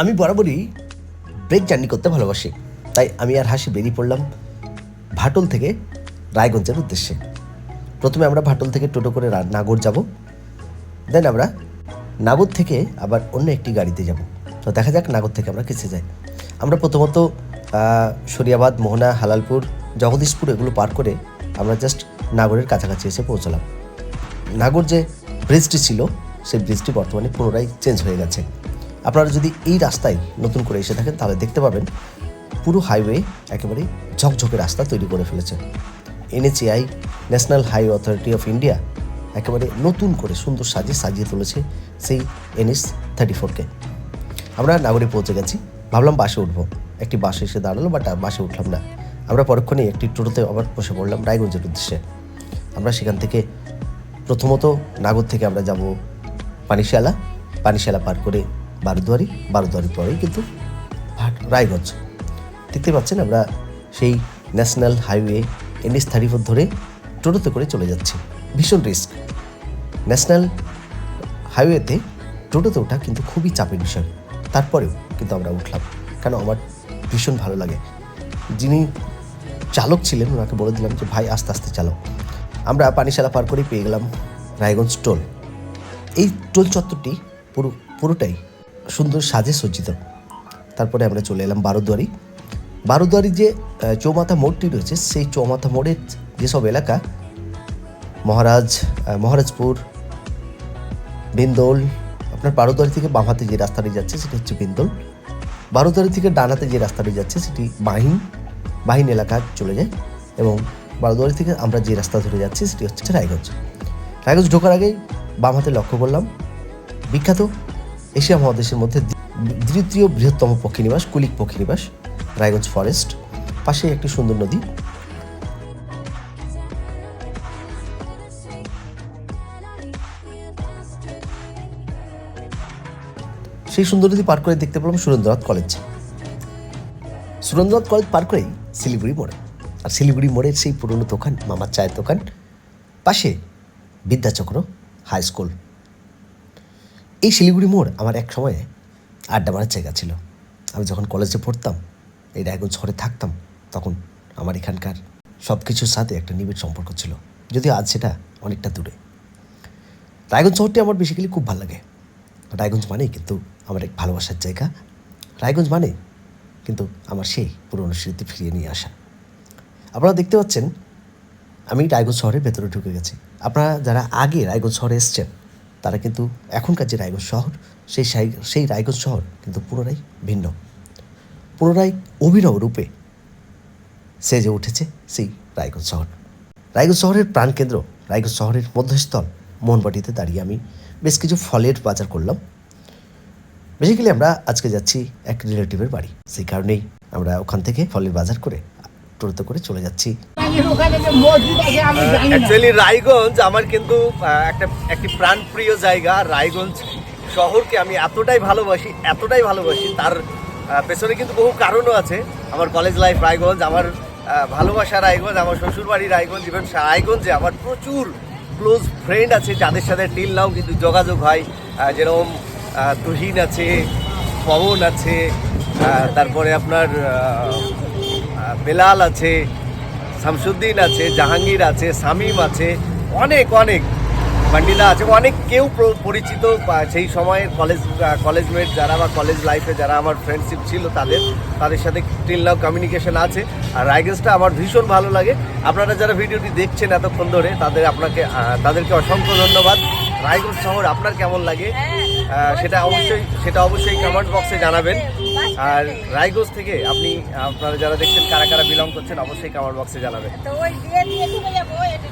আমি বরাবরই break journey করতে ভালোবাসি। তাই আমি আর হাসি বেরিয়ে পড়লাম ভাটল থেকে রায়গঞ্জের উদ্দেশ্যে। প্রথমে আমরা ভাটল থেকে টোটো করে নাগর যাব। দেন আমরা নাগর থেকে আবার অন্য একটি গাড়িতে যাব। তো দেখা যাক নাগর থেকে আমরা কেসে যাই। আমরা প্রথমত শরিয়াবাদ, মোহনা, হালালপুর, জগদীশপুর এগুলো পার করে আমরা জাস্ট নাগরের কাছাকাছি এসে পৌঁছলাম। নাগর যে ব্রিজটি ছিল, সেই ব্রিজটি বর্তমানে পুনরায় চেঞ্জ হয়ে গেছে। আপনারা যদি এই রাস্তায় নতুন করে এসে থাকেন, তাহলে দেখতে পাবেন পুরো হাইওয়ে একেবারে ঝকঝকে রাস্তা তৈরি করে ফেলেছে। NHAI, national highway authority of India, একেবারে নতুন করে সুন্দর সাজিয়ে সাজিয়ে তুলেছে সেই এনএস থার্টি ফোরকে। আমরা নাগরে পৌঁছে গেছি। ভাবলাম বাসে উঠবো। একটি বাসে এসে দাঁড়াল, বাট বাসে উঠলাম না। আমরা পরক্ষণেই একটি টোটোতে আবার বসে পড়লাম রায়গঞ্জের উদ্দেশ্যে। আমরা সেখান থেকে প্রথমত নাগর থেকে আমরা যাব পানিশালা। পানিশালা পার করে বারোদুয়ারি বারোদুয়ারি পরেই কিন্তু ভাট- রায়গঞ্জ। দেখতে পাচ্ছেন আমরা সেই national highway NS thirty four ধরে টোটোতে করে চলে যাচ্ছি। ভীষণ রিস্ক। ন্যাশনাল হাইওয়েতে টোটোতে ওঠা কিন্তু খুবই চাপের বিষয়। তারপরেও কিন্তু আমরা উঠলাম। কেন আমার ভীষণ ভালো লাগে। যিনি চালক ছিলেন, ওনাকে বলে দিলাম যে, ভাই, আস্তে আস্তে চালক আমরা পানিশালা পার করেই পেয়ে গেলাম রায়গঞ্জ টোল। এই টোল চত্বরটি পুরো, পুরোটাই সুন্দর সাজে সজ্জিত। তারপরে আমরা চলে এলাম বারোদুয়ারি। বারোদুয়ারি যে চৌমাথা মোড়টি রয়েছে, সেই চৌমাথা মোড়ের যেসব এলাকা, মহারাজ মহারাজপুর, বিন্দোল, আপনার বারোদুয়ারি থেকে বাম হাতে যে রাস্তাটি যাচ্ছে, সেটি হচ্ছে বিন্দোল। বারোদুয়ারি থেকে ডানাতে যে রাস্তাটি যাচ্ছে, সেটি বাহিন বাহিন এলাকা চলে যায় এবং বারোদুয়ারি থেকে আমরা যে রাস্তা ধরে যাচ্ছি, সেটি হচ্ছে রায়গঞ্জ। রায়গঞ্জ ঢোকার আগেই বাম হাতে লক্ষ্য করলাম, বিখ্যাত এশিয়া মহাদেশের মধ্যে দ্বি- দ্বিতীয় বৃহত্তম পক্ষী নিবাস, কুলিক পক্ষী নিবাস, রায়গঞ্জ ফরেস্ট পাশে একটি সুন্দর নদী। সেই সুন্দর নদী পার করে দেখতে পেলাম সুরেন্দ্রনাথ কলেজ। সুরেন্দ্রনাথ কলেজ পার করেই শিলিগুড়ি মোড়ে। আর শিলিগুড়ি মোড়ের সেই পুরনো দোকান, মামার চায়ের দোকান, পাশে বিদ্যাচক্র হাই স্কুল। এই শিলিগুড়ি মোড় আমার এক সময়ে আড্ডা মারার জায়গা ছিল। আমি যখন কলেজে পড়তাম, এই রায়গঞ্জ শহরে থাকতাম, তখন আমার এখানকার সব কিছুর সাথে একটা নিবিড় সম্পর্ক ছিল। যদিও আজ সেটা অনেকটা দূরে। রায়গঞ্জ শহরটি আমার বেসিক্যালি খুব ভালো লাগে। রায়গঞ্জ মানেই কিন্তু আমার এক ভালোবাসার জায়গা। রায়গঞ্জ মানে কিন্তু আমার সেই পুরনো স্মৃতি ফিরিয়ে নিয়ে আসা। আপনারা দেখতে পাচ্ছেন, আমি রায়গঞ্জ শহরের ভেতরে ঢুকে গেছি। আপনারা যারা আগে রায়গঞ্জ শহরে এসছেন তারা কিন্তু এখনকার যে রায়গঞ্জ শহর, সেই সেই রায়গঞ্জ শহর কিন্তু পুনরায় ভিন্ন। পুনরায় অভিনব রূপে সেজে উঠেছে সেই রায়গঞ্জ শহর। রায়গঞ্জ শহরের প্রাণকেন্দ্র, রায়গঞ্জ শহরের মধ্যস্থল মোহনবাটিতে দাঁড়িয়ে আমি বেশ কিছু ফলের বাজার করলাম। বেসিক্যালি আমরা আজকে যাচ্ছি এক রিলেটিভের বাড়ি। সেই কারণেই আমরা ওখান থেকে ফলের বাজার করে টোটোতে করে চলে যাচ্ছি। অ্যাকচুয়ালি রায়গঞ্জ আমার কিন্তু একটা একটি প্রাণপ্রিয় জায়গা রায়গঞ্জ শহরকে আমি এতটাই ভালোবাসি এতটাই ভালোবাসি। তার পেছনে কিন্তু বহু কারণও আছে। আমার কলেজ লাইফ রায়গঞ্জ আমার ভালোবাসা রায়গঞ্জ আমার শ্বশুরবাড়ি রায়গঞ্জ ইভেন রায়গঞ্জে আমার প্রচুর ক্লোজ ফ্রেন্ড আছে যাদের সাথে টিল নাও কিন্তু যোগাযোগ হয়। যেরকম তুহিন আছে পবন আছে তারপরে আপনার বেলাল আছে শামসুদ্দিন আছে জাহাঙ্গীর আছে শামীম আছে অনেক অনেক বান্ডিলা আছে। অনেক কেউ পরিচিত সেই সময়ের কলেজ কলেজ মেট যারা বা কলেজ লাইফে যারা আমার ফ্রেন্ডশিপ ছিল তাদের তাদের সাথে টিল নাও কমিউনিকেশন আছে। আর রাইগেন্সটা আমার ভীষণ ভালো লাগে। আপনারা যারা ভিডিওটি দেখছেন এতক্ষণ ধরে তাদের আপনাকে তাদেরকে অসংখ্য ধন্যবাদ। রায়গঞ্জ শহর আপনার কেমন লাগে? সেটা অবশ্যই। সেটা অবশ্যই কমেন্ট বক্সে জানাবেন। আর রায়গঞ্জ থেকে আপনি, আপনারা যারা দেখছেন, কারা কারা বিলং করছেন, অবশ্যই কামার বক্সে জানাবেন। তো ওই দিয়ে দিয়ে যাব, এটা